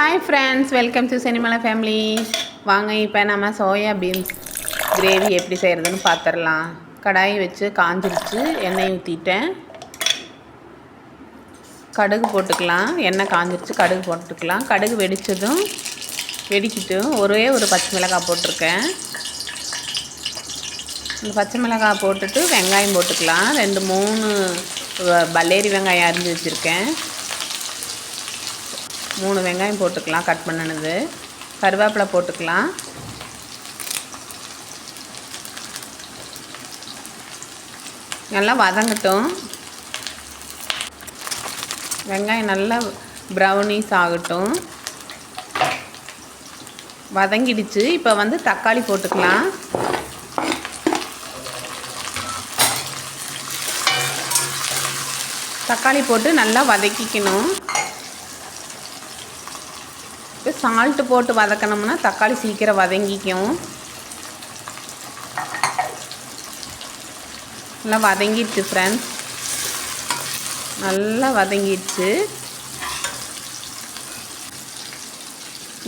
Hi friends welcome to Cinemala family வாங்க இப்போ நம்ம சோயா பீன்ஸ் கிரேவி எப்படி செய்கிறதுன்னு பார்த்துடலாம் கடாய் வச்சு காஞ்சிருச்சு. எண்ணெய் ஊற்றிட்டேன் கடுகு போட்டுக்கலாம். எண்ணெய் காஞ்சிருச்சு கடுகு போட்டுக்கலாம். கடுகு வெடித்ததும் வெடிக்கிட்டும் ஒரே ஒரு பச்சை மிளகாய் போட்டிருக்கேன். இந்த பச்சை மிளகாய் போட்டுட்டு வெங்காயம் போட்டுக்கலாம். ரெண்டு மூணு வ- பல்லேரி வெங்காயம் அரிஞ்சு வச்சுருக்கேன். மூணு வெங்காயம் போட்டுக்கலாம் கட் பண்ணினது. கருவேப்பிலை போட்டுக்கலாம். நல்லா வதங்கட்டும். வெங்காயம் நல்லா ப்ரௌனிஸ் ஆகட்டும். வதங்கிடுச்சு. இப்போ வந்து தக்காளி போட்டுக்கலாம். தக்காளி போட்டு நல்லா வதக்கிக்கணும். இப்போ சால்ட்டு போட்டு வதக்கணும்னா தக்காளி சீக்கிரம் வதங்கிக்கும். நல்லா வதங்கிடுச்சு ஃப்ரெண்ட்ஸ் நல்லா வதங்கிடுச்சு.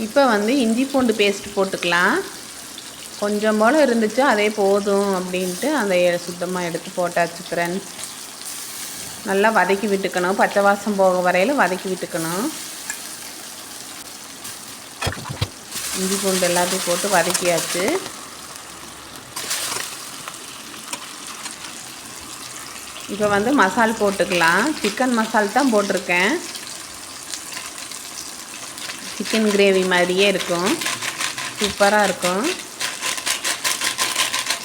இப்போ வந்து இஞ்சி பூண்டு பேஸ்ட் போட்டுக்கலாம். கொஞ்சம் போல் இருந்துச்சு அதே போதும் அப்படின்ட்டு அந்த சுத்தமாக எடுத்து போட்டாச்சு ஃப்ரெண்ட்ஸ் நல்லா வதக்கி விட்டுக்கணும். பச்சை வாசம் போக வரையில் வதக்கி விட்டுக்கணும். இஞ்சி பூண்டு எல்லாத்தையும் போட்டு வதக்கியாச்சு. இப்போ வந்து மசால் போட்டுக்கலாம். சிக்கன் மசால் தான் போட்டிருக்கேன். சிக்கன் கிரேவி மாதிரியே இருக்கும். சூப்பராக இருக்கும்.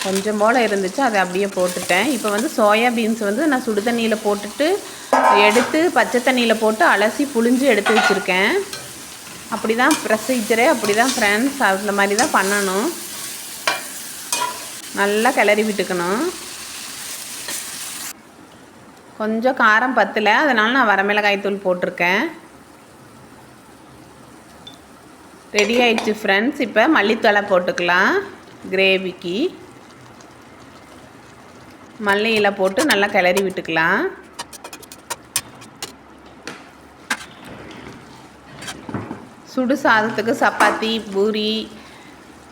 கொஞ்சம் போல் இருந்துச்சு அதை அப்படியே போட்டுட்டேன். இப்போ வந்து சோயா பீன்ஸ் வந்து நான் சுடு தண்ணியில் போட்டுட்டு எடுத்து பச்சை தண்ணியில் போட்டு அலசி புழிஞ்சு எடுத்து வச்சுருக்கேன். அப்படி தான் ப்ரொசீஜரே அப்படி தான் ஃப்ரெண்ட்ஸ் அந்த மாதிரி தான் பண்ணணும். நல்லா கிளறி விட்டுக்கணும். கொஞ்சம் காரம் பத்தலை அதனால் நான் வரமிளகாய் தூள் போட்டிருக்கேன். ரெடி ஆயிடுச்சு ஃப்ரெண்ட்ஸ் இப்போ மல்லித்தலை போட்டுக்கலாம் கிரேவிக்கு மல்லியில் போட்டு நல்லா கிளறி விட்டுக்கலாம். சுடு சாதத்துக்கு சப்பாத்தி பூரி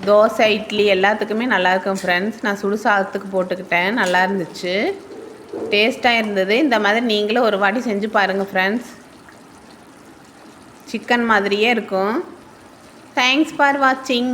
தோசை இட்லி எல்லாத்துக்குமே நல்லாயிருக்கும் ஃப்ரெண்ட்ஸ் நான் சுடு சாதத்துக்கு போட்டுக்கிட்டேன். நல்லா இருந்துச்சு. டேஸ்ட்டாக இருந்தது. இந்த மாதிரி நீங்களும் ஒரு வாட்டி செஞ்சு பாருங்கள் ஃப்ரெண்ட்ஸ் சிக்கன் மாதிரியே இருக்கும். தேங்க்ஸ் ஃபார் வாட்சிங்